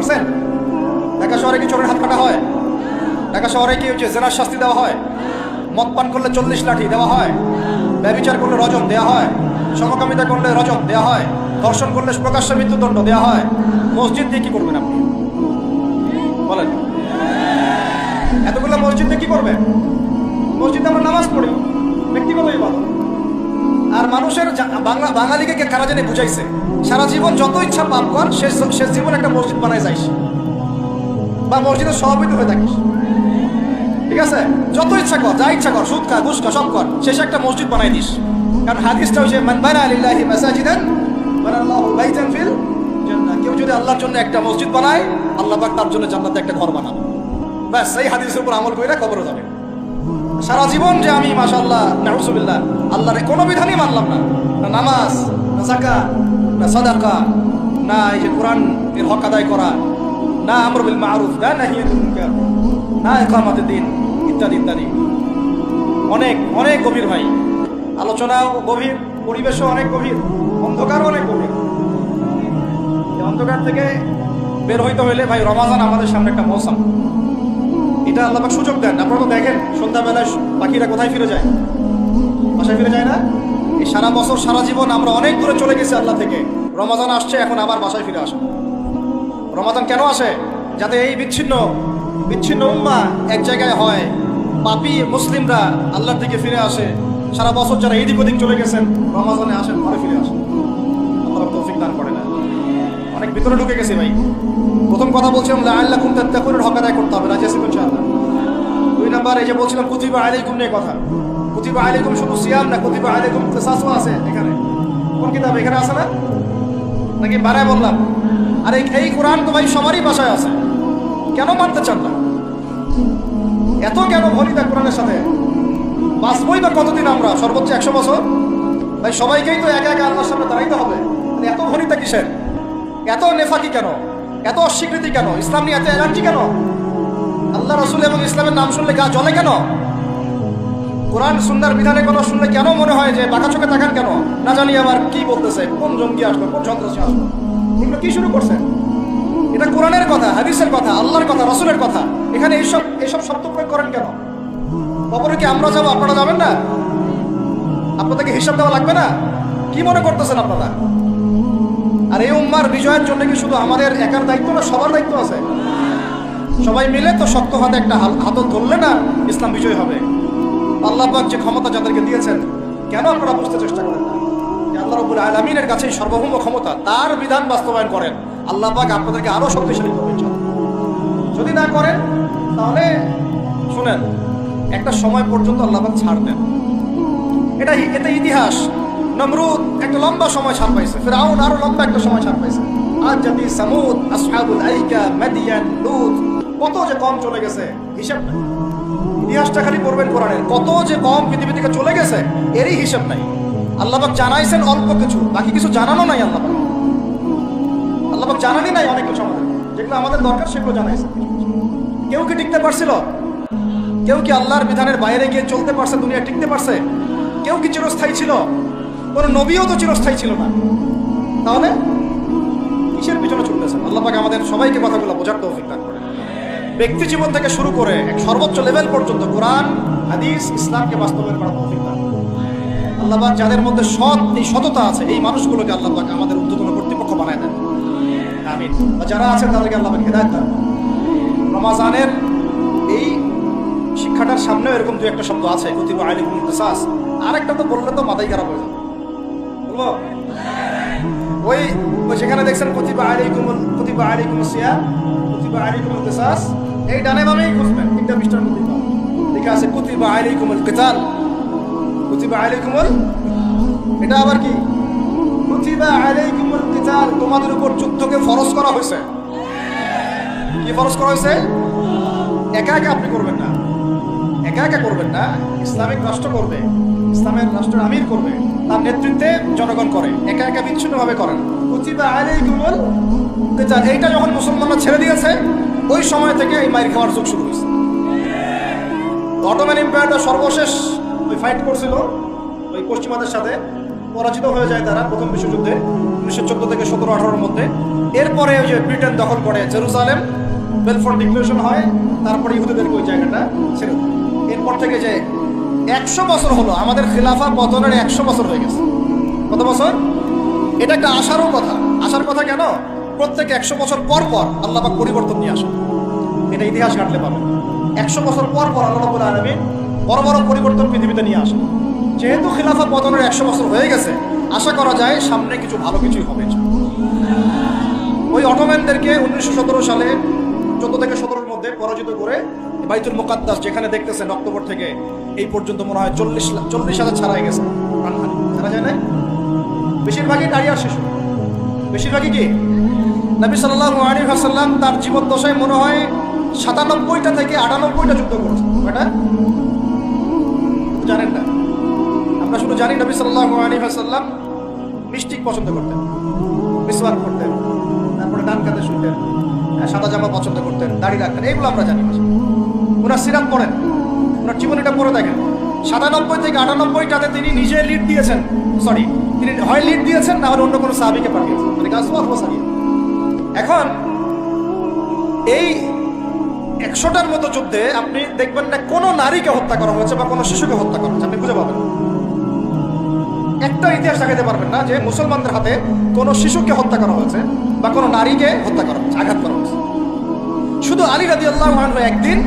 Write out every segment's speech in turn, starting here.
পারছেন ঢাকা শহরে কি চোরের হাত কাটা হয়? ঢাকা শহরে কি হচ্ছে জেনার শাস্তি দেওয়া হয়? মদ পান করলে চল্লিশ লাঠি দেওয়া হয়? ব্যবচার করলে রজম দেওয়া হয়? সমকামিতা করলে রজম দেওয়া হয়? ধর্ষণ করলে প্রকাশ্য মৃত্যুদণ্ড দেওয়া হয়? মসজিদ দিয়ে কি করবেন আপনি? বলেন। এতগুলো মসজিদে কি করবে মসজিদে আমরা নামাজ পড়ি। ব্যক্তিগত ইবাদত আর মানুষের বাংলা বাঙালিকে কারা জানি বুঝাইছে? সারা জীবন যত ইচ্ছা পাপ কর শেষ শেষ জীবন একটা মসজিদ বানায় যাইস। বা মসজিদের সভাপতি হয়ে থাকিস। ঠিক আছে? যত ইচ্ছা কর, যা ইচ্ছা কর, সুদ খা, ঘুষ খা, সব কর, শেষে একটা মসজিদ বানাই দিস। কারণ হাদিসটা হচ্ছে, মান বানা লিল্লাহি মাসাজিদান, বানাল্লাহু বাইতান ফিল জান্নাহ। কেউ যদি আল্লাহর জন্য একটা মসজিদ বানায়, আল্লাহ পাক তার জন্য জান্নাতে একটা ঘর বানাবে। ব্যাস, সেই হাদিসের উপর আমল কইরা কবরে যাবে। সারা জীবন যে আমি, মাশাআল্লাহ, নাউজুবিল্লাহ, আল্লাহর কোনো বিধানই মানলাম না। না নামাজ, না যাকাত না সাদাকা, না এই যে কোরআন এর হক আদায় করা, না আমর বিল মারুফ, না মুনকার, না ইকামাতুদ দিন, ইত্যাদি ইত্যাদি। অনেক অনেক গভীর ভাই। আলোচনাও গভীর, পরিবেশও অনেক গভীর, অন্ধকারও অনেক গভীর। অন্ধকার থেকে বের হইতে হইলে ভাই রমাজান আমাদের সামনে একটা মৌসুম। এটা আল্লাহ সুযোগ দেন। আপনারা তো দেখেন, সন্ধ্যাবেলায় পাখিরা কোথায় ফিরে যায়? বাসায় ফিরে যায় না? সারা বছর, সারা জীবন আমরা অনেক দূরে চলে গেছি আল্লাহ থেকে। রমাজান আসছে, এখন আবার বাসায় ফিরে আসে রমাদান কেন আসে? যাতে এই বিচ্ছিন্ন বিচ্ছিন্ন উম্মা এক জায়গায় হয়, পাপি মুসলিমরা আল্লাহর দিকে ফিরে আসে। সারা বছর যারা এদিক ওদিক চলে গেছেন, রমাজানে আসেন, ঘরে ফিরে আসেন। আল্লাহ তৌফিক দান করে না অনেক ভিতরে ঢুকে গেছে ভাই। প্রথম কথা বলছিলাম আল্লাহ কুম তাত্তাকুনের হক আদায় করতে হবে। রাজি আছি ইনশাআল্লাহ? দুই নাম্বার, এই যে বলছিলাম, কুতিবা আলাইকুম নিয়ে কথা। কুতিবা আলাইকুম শুধু সিয়াম না কুতিবা আলাইকুম কিসাসও আছে এখানে। কোন কিতাব? এখানে আছে না? নাকি বারায় বললাম? আর এই কোরআন তো ভাই সবারই বাসায় আছে। কেন মানতে চান না? এত কেন ভনিতা কোরআনের সাথে? বাঁচবই বা কতদিন আমরা? সর্বোচ্চ একশো বছর? ভাই সবাইকেই তো একা একা আল্লাহর সামনে দাঁড়াইতে হবে। তাহলে এত ভনিতা কিসের? এত নেফাকি কেন? এত অস্বীকৃতি কেন? ইসলাম নিয়ে এত এলার্জি কেন? আল্লাহ রসুল এবং ইসলামের নাম শুনলে গা জ্বলে কেন? কোরআন সুন্দর বিধানের কথা শুনলে কেন মনে হয় যে বাঁকা চোখে তাকান কেন? না জানি আবার কি বলতেছে, কোন জঙ্গি আসলো কোন সন্ত্রাসী আসলো এগুলো কি শুরু করছে? এটা কোরআনের কথা, হাদিসের কথা, আল্লাহর কথা, রসুলের কথা। এখানে এইসব এইসব শব্দ প্রয়োগ করেন কেন? খবরে কি আমরা যাব? আপনারা যাবেন না? আপনাদেরকে হিসাব দেওয়া লাগবে না? কি মনে করতেছেন আপনারা? আর এই উম্মার বিজয়ের জন্য কি শুধু আমাদের একার দায়িত্ব না সবার দায়িত্ব আছে? সবাই মিলে তো শক্ত হাতে একটা হাতত ধরলে না ইসলাম বিজয় হবে। আল্লাহ পাক যে ক্ষমতা যাদেরকে দিয়েছেন, কেন আপনারা বুঝতে চেষ্টা করেন না? আল্লাহ রবুল আলমিনের কাছে সর্বভৌম ক্ষমতা, তার বিধান বাস্তবায়ন করেন। আল্লাপাক আপনাদেরকে আরও শক্তিশালী করবেন যদি না করেন, তাহলে শুনেন, একটা সময় পর্যন্ত আল্লাপাক ছাড় দেন। এটা এটা ইতিহাস। নমরুদ একটা লম্বা সময় ছাড় পাইছে, ফেরাউন আরও লম্বা একটা সময় ছাড় পাইছে। আজ জাতি সামুদ, আসহাবুল আইকা, মাদিয়ান, লুত, কত যে কম চলে গেছে, হিসাব নাই। ইতিহাসটা খালি পড়বেন কোরআনের। কত যে কম পৃথিবী থেকে চলে গেছে, এরই হিসাব নাই। আল্লাহবাক জানাইছেন অল্প কিছু, বাকি কিছু জানানো নাই আল্লাহবাক আল্লাহবাক জানানি নাই অনেক কিছু আমাদের। যেগুলো আমাদের দরকার সেগুলো জানাইছে। কেউ কি টিকতে পারছিল? কেউ কি আল্লাহর বিধানের বাইরে গিয়ে চলতে পারছে দুনিয়া টিকতে পারছে? কেউ কি চিরস্থায়ী ছিল? কোন নবীও তো চিরস্থায়ী ছিল না। তাহলে কিসের পিছনে চলতেছেন আল্লাহ আমাদের সবাইকে কথাগুলো বোঝার দান করে ব্যক্তি জীবন থেকে শুরু করে এক সর্বোচ্চ লেভেল পর্যন্ত কোরআন, হাদিস, ইসলামকে বাস্তবায়ন করা আল্লাহ যাদের মধ্যে সৎ এই সততা আছে, এই মানুষগুলোকে আল্লাহ পাক আমাদের উদ্যোতন কর্তৃপক্ষ বানায় দেন। আমিন। যারা আছেন তাদেরকে আল্লাহ পাক হেদায়ত দান। রমাজানের এই শিক্ষাটার সামনেও এরকম দু একটা শব্দ আছে, কুতিবা আলাইকুম ইতিসাস আরেকটা তো বললে তো মাথায় খারাপ হয়ে যাবে। বলব? ওই সেখানে দেখছেন কুতিবা আলাইকুম কুতিবা আলাইকুম সিয়া কুতিবা ইতিসাস এই ডানে বামেই খুঁজবেন, তিনটা পৃষ্ঠার মধ্যে। লেখা আছে, কুতিবা আলাইকুম কিতাল। কুতিবা আলাইকুম এটা আবার কি? কুতিবা আলাইকুম কিতাল, তোমাদের উপর যুদ্ধকে ফরজ করা হয়েছে। কি ফরজ করা হয়েছে? একা একা আপনি করবেন না। একা একা করবেন না ইসলামিক রাষ্ট্র করবে, ইসলামের রাষ্ট্রের আমির করবে। তার নেতৃত্বে জনগণ করে, একা একা বিচ্ছিন্নভাবে করেন। এইটা যখন মুসলমানরা ছেড়ে দিয়েছে, ওই সময় থেকে এই মাইর খাওয়ার যুগ শুরু হয়েছে অটোম্যান এম্পায়ারটা সর্বশেষ ওই ফাইট করছিল, ওই পশ্চিমাদের সাথে পরাজিত হয়ে যায় তারা প্রথম বিশ্বযুদ্ধে, উনিশশো চোদ্দ থেকে সতেরো, আঠারোর মধ্যে এরপরে ওই যে ব্রিটেন দখল করে জেরুজালেম বেলফোর ডিক্লেরেশন হয়, তারপরে ইহুদিদেরকে ওই জায়গাটা ছেড়ে দেয়। এরপর থেকে যে একশো বছর হলো, আমাদের খিলাফা পতনের একশো বছর হয়ে গেছে। কত বছর? এটা একটা আশারও কথা। আশার কথা কেন? প্রত্যেক একশো বছর পর পর আল্লাপাক পরিবর্তন নিয়ে আসে এটা ইতিহাস ঘাটলে পাবেন একশো বছর পর পর আল্লাহ রাব্বুল আলামিন বড় বড় পরিবর্তন পৃথিবীতে নিয়ে আসে যেহেতু খিলাফা পতনের একশো বছর হয়ে গেছে, আশা করা যায় সামনে কিছু ভালো কিছুই হবে। ওই অটোম্যানদেরকে উনিশশো সতেরো সালে চোদ্দ থেকে সতেরোর মধ্যে পরাজিত করে বাইতুল মোকাদ্দাস যেখানে দেখতেছেন অক্টোবর থেকে এই পর্যন্ত মনে হয় চল্লিশ চল্লিশ হাজার ছাড়াই গেছে প্রাণহানি। ছাড়া যায় না বেশিরভাগই নারী আর শিশু। বেশিরভাগই কি? নবী সাল্লাহ আলী হাসাল্লাম তার জীবদ্দশায় মনে হয় সাতানব্বইটা থেকে আটানব্বইটা যুদ্ধ করেছে কয়টা? জানেন না। আমরা শুধু জানি নবী সাল্লাহ আলী হাসাল্লাম মিষ্টিক পছন্দ করতেন, মিসওয়াক করতেন, তারপরে ডান কাতে শুনতেন সাদা জামা পছন্দ করতেন, দাড়ি রাখতেন, এগুলো আমরা জানি ওনার সিরাপ পড়েন। ওনার জীবনীটা পড়ে দেখেন। সাতানব্বই থেকে আটানব্বইটাতে তিনি নিজে লিড দিয়েছেন। সরি তিনি হয় লিড দিয়েছেন, না হলে অন্য কোনো সাহাবিকে পাঠিয়েছেন মানে গাছওয়াল হোসানিয়া এখন এই একশোটার মতো যুদ্ধে আপনি দেখবেন না কোনো নারীকে হত্যা করা হয়েছে বা কোনো শিশুকে হত্যা করা হয়েছে। আপনি খুঁজে পাবেন। একটা ইতিহাস দেখাতে পারবেন না যে মুসলমানদের হাতে কোনো শিশুকে হত্যা করা হয়েছে বা কোনো নারীকে হত্যা করা হয়েছে, আঘাত করা হয়েছে। শুধু আলী রাদি আল্লাহ একদিন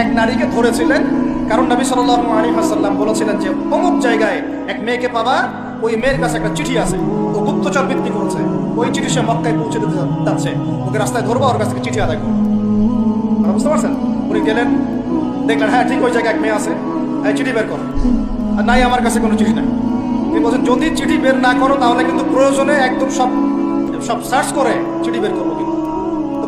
এক নারীকে ধরেছিলেন। কারণ নবী সাল্লাহ আলী হাসাল্লাম বলেছিলেন যে, অমুক জায়গায় এক মেয়েকে পাবা, ওই মেয়ের কাছে একটা চিঠি আছে। ও গুপ্তচর বৃত্তি করেছে। ওই চিঠি সে মক্কায় পৌঁছে দিতে যাচ্ছে। ওকে রাস্তায় ধরবো, ওর কাছ থেকে চিঠি আদায় করব। বুঝতে পারছেন? উনি গেলেন, দেখলেন হ্যাঁ ঠিক ওই জায়গায় এক মেয়ে আছে। এই চিঠি বের করো। আর নাই, আমার কাছে কোনো চিঠি নাই। তিনি বলছেন, যদি চিঠি বের না করো, তাহলে কিন্তু প্রয়োজনে একদম সব সব সার্চ করে চিঠি বের করব কিন্তু।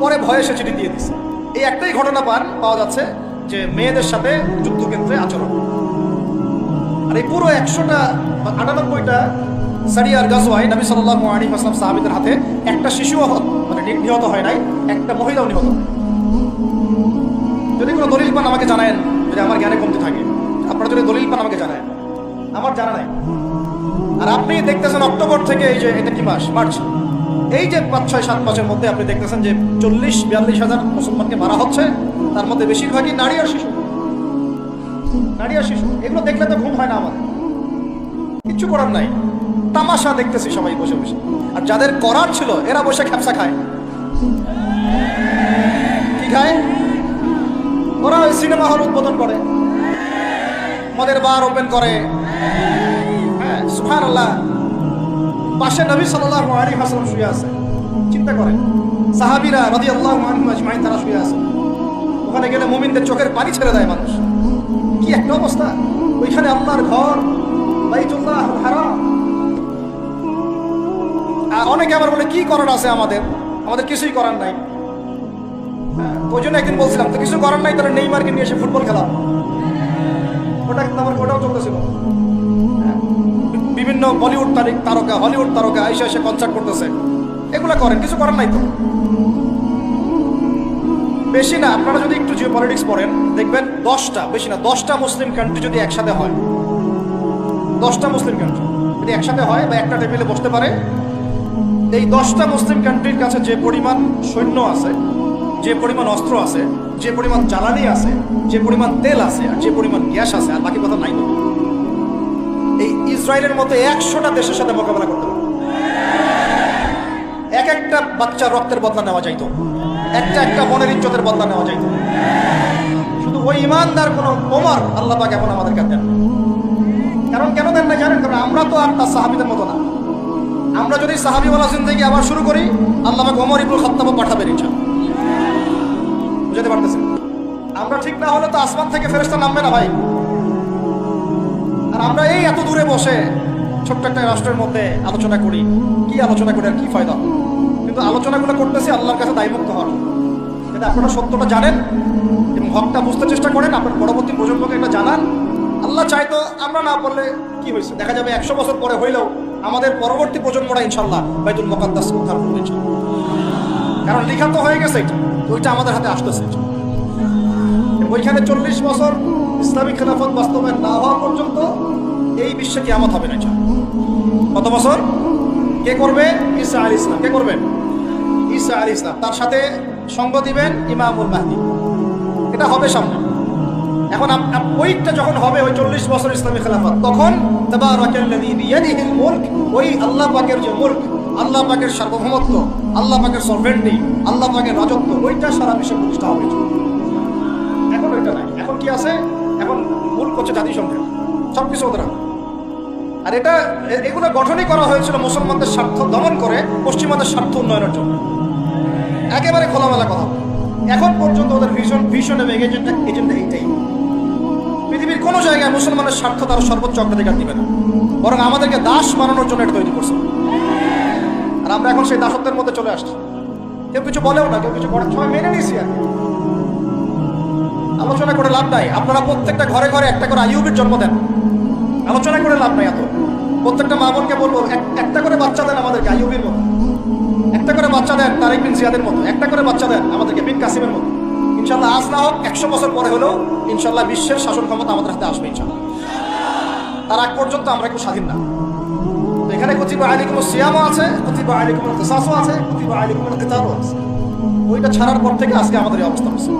পরে ভয়ে সে চিঠি দিয়ে দিচ্ছে এই একটাই ঘটনা পান, পাওয়া যাচ্ছে যে মেয়েদের সাথে যুদ্ধক্ষেত্রে আচরণ। আর এই পুরো একশোটা বা আটানব্বইটা সারিয়ার গাজওয়াই নবী সাল্লাহ আলী আসলাম সাহাবিদের হাতে একটা শিশুও হ- মানে নিহত হয় নাই, একটা মহিলাও নিহত। যদি কোনো দলিল পান আমাকে জানায়েন, যদি আমার জ্ঞানে কমতে থাকে। আপনারা যদি দলিল পান আমাকে জানায়েন। আমার জানা নাই। আর আপনি দেখতেছেন অক্টোবর থেকে এই যে, এটা কি মাস? মার্চ। এই যে পাঁচ, ছয়, সাত মাসের মধ্যে আপনি দেখতেছেন যে চল্লিশ, বিয়াল্লিশ হাজার মুসলমানকে মারা হচ্ছে। তার মধ্যে বেশিরভাগই নারী আর শিশু। নারী আর শিশু, এগুলো দেখলে তো ঘুম হয় না আমাদের। কিচ্ছু করার নাই। তামাশা দেখতেছি সবাই বসে বসে। আর যাদের করার ছিল, এরা বসে খ্যাপসা খায়। কি খায়? ওরা ওই সিনেমা হল উদ্বোধন করে। মদের বার ওপেন করে। হ্যাঁ সুহান আল্লাহ পাশে নবী সাল্লাহ আলী হাসলাম শুয়ে আছে। চিন্তা করেন। সাহাবিরা রদি আল্লাহ আজমাইন তারা শুয়ে আছে। ওখানে গেলে মুমিনদের চোখের পানি ছেড়ে দেয় মানুষ। কি একটা অবস্থা? ওইখানে আল্লাহর ঘর অনেকে আবার বলে কি করার আছে আমাদের? আমাদের কিছুই করার নাই। হ্যাঁ, ওই জন্য একদিন বলছিলাম তো কিছু করার নাই তাহলে নেইমারকে নিয়ে এসে ফুটবল খেলা ওটা কিন্তু আমার ওটাও চলতেছিল। হ্যাঁ, বিভিন্ন বলিউড তারকা হলিউড তারকা এসে এসে কনসার্ট করতেছে। এগুলা করেন কিছু করার নাই তো। বেশি না, আপনারা যদি একটু জিও পলিটিক্স পড়েন, দেখবেন দশটা, বেশি না, দশটা মুসলিম কান্ট্রি যদি একসাথে হয়, দশটা মুসলিম কান্ট্রি যদি একসাথে হয় বা একটা টেবিলে বসতে পারে, এই দশটা মুসলিম কান্ট্রির কাছে যে পরিমাণ সৈন্য আছে, যে পরিমাণ অস্ত্র আছে, যে পরিমাণ জ্বালানি আছে, যে পরিমাণ তেল আছে, আর যে পরিমাণ গ্যাস আছে, আর বাকি কথা নাই। এই ইসরায়েলের মতো একশোটা দেশের সাথে মোকাবেলা করতে পারে এক একটা বাচ্চার রক্তের বদলা নেওয়া যাইতো। একটা একটা মনের ইজ্জতের বদলা নেওয়া যাইতো। শুধু ওই ইমানদার কোনো ওমর আল্লাহ পাক এখন আমাদের কাছে কারণ কেন দেন না জানেন? কারণ আমরা তো আর তার সাহাবিদের মতো না। আমরা যদি সাহাবি সাহাবিওয়ালা জিন্দগি আবার শুরু করি, আল্লাহ পাক ওমর ইবুল খত্তাব পাঠাবেন ইনশা বুঝতে পারতেছেন? আমরা ঠিক না হলে তো আসমান থেকে ফেরেস্তা নামবে না ভাই। আর আমরা এই এত দূরে বসে ছোট্ট একটা রাষ্ট্রের মধ্যে আলোচনা করি। কি আলোচনা করি আর কি ফায়দা? কিন্তু আলোচনাগুলো করতেছি, আল্লাহর কাছে দায়মুক্ত হওয়ার যাতে আপনারা সত্যটা জানেন এবং হকটা বুঝতে চেষ্টা করেন, আপনার পরবর্তী প্রজন্মকে এটা জানান। আল্লাহ চাইতো আমরা না বললে কি হয়েছে? দেখা যাবে একশো বছর পরে হইলেও আমাদের পরবর্তী প্রজন্মরা ইনশাল্লাহ বাইতুল মোকাদ্দাস উদ্ধার করবে। কারণ লিখা তো হয়ে গেছে এটা, তো ওইটা আমাদের হাতে আসতেছে এটা। ওইখানে চল্লিশ বছর ইসলামিক খেলাফত বাস্তবায়ন না হওয়া পর্যন্ত এই বিশ্বে কিয়ামত হবে না। কত বছর? কে করবে? ঈসা আলী ইসলাম কে করবেন ঈসা আলী ইসলাম তার সাথে সঙ্গ দিবেন ইমামুল মাহদি। এটা হবে সামনে। এখন ওইটা যখন হবে, ওই চল্লিশ বছর ইসলামী খেলাফত, তখন ওই আল্লাহ পাকের যে মুলক, আল্লাহ পাকের সার্বভৌমত্ব, আল্লাহ পাকের সরভেন্টি, আল্লাহ পাকের রাজত্ব, ওইটা সারা বিশ্বে প্রতিষ্ঠা হবে। এখন ওইটা নাই। এখন কি আছে? এখন মূল হচ্ছে জাতিসংঘের সব কিছু ওদের আর এটা এগুলো গঠনই করা হয়েছিল মুসলমানদের স্বার্থ দমন করে, পশ্চিমাদের স্বার্থ উন্নয়নের জন্য। একেবারে খোলামেলা কথা এখন পর্যন্ত ওদের ভিশন ভিশন এবং এজেন্ডা এজেন্ডা এইটাই। পৃথিবীর কোনো জায়গায় মুসলমানের স্বার্থ তারা সর্বোচ্চ অগ্রাধিকার দিবে না। বরং আমাদেরকে দাস বানানোর জন্য এটা তৈরি করছে। আর আমরা এখন সেই দাসত্বের মধ্যে চলে আসছি। কেউ কিছু বলেও না, কেউ কিছু করে সময় মেনে নিয়েছি আর আলোচনা করে লাভ নাই। আপনারা প্রত্যেকটা ঘরে ঘরে একটা করে আইউবের জন্ম দেন। আলোচনা করে লাভ নাই এত। প্রত্যেকটা মা বোনকে বলব একটা করে বাচ্চা তারেক বিন জিয়াদের মতো, একটা করে বাচ্চা দেন আমাদেরকে, বিন কাসিমের মতো। ইনশাল্লাহ আজ না হোক, একশো বছর পরে হলেও ইনশাল্লাহ বিশ্বের শাসন ক্ষমতা আমাদের হাতে আসবে ইনশাল্লাহ। তার আগ পর্যন্ত আমরা একটু স্বাধীন না। এখানে কতিবা আলিকুম সিয়ামও আছে, কতিবা আলিকুম তেসাসও আছে, কতিবা আলিকুম কেতারও আছে। ওইটা ছাড়ার পর থেকে আজকে আমাদের অবস্থা হচ্ছে।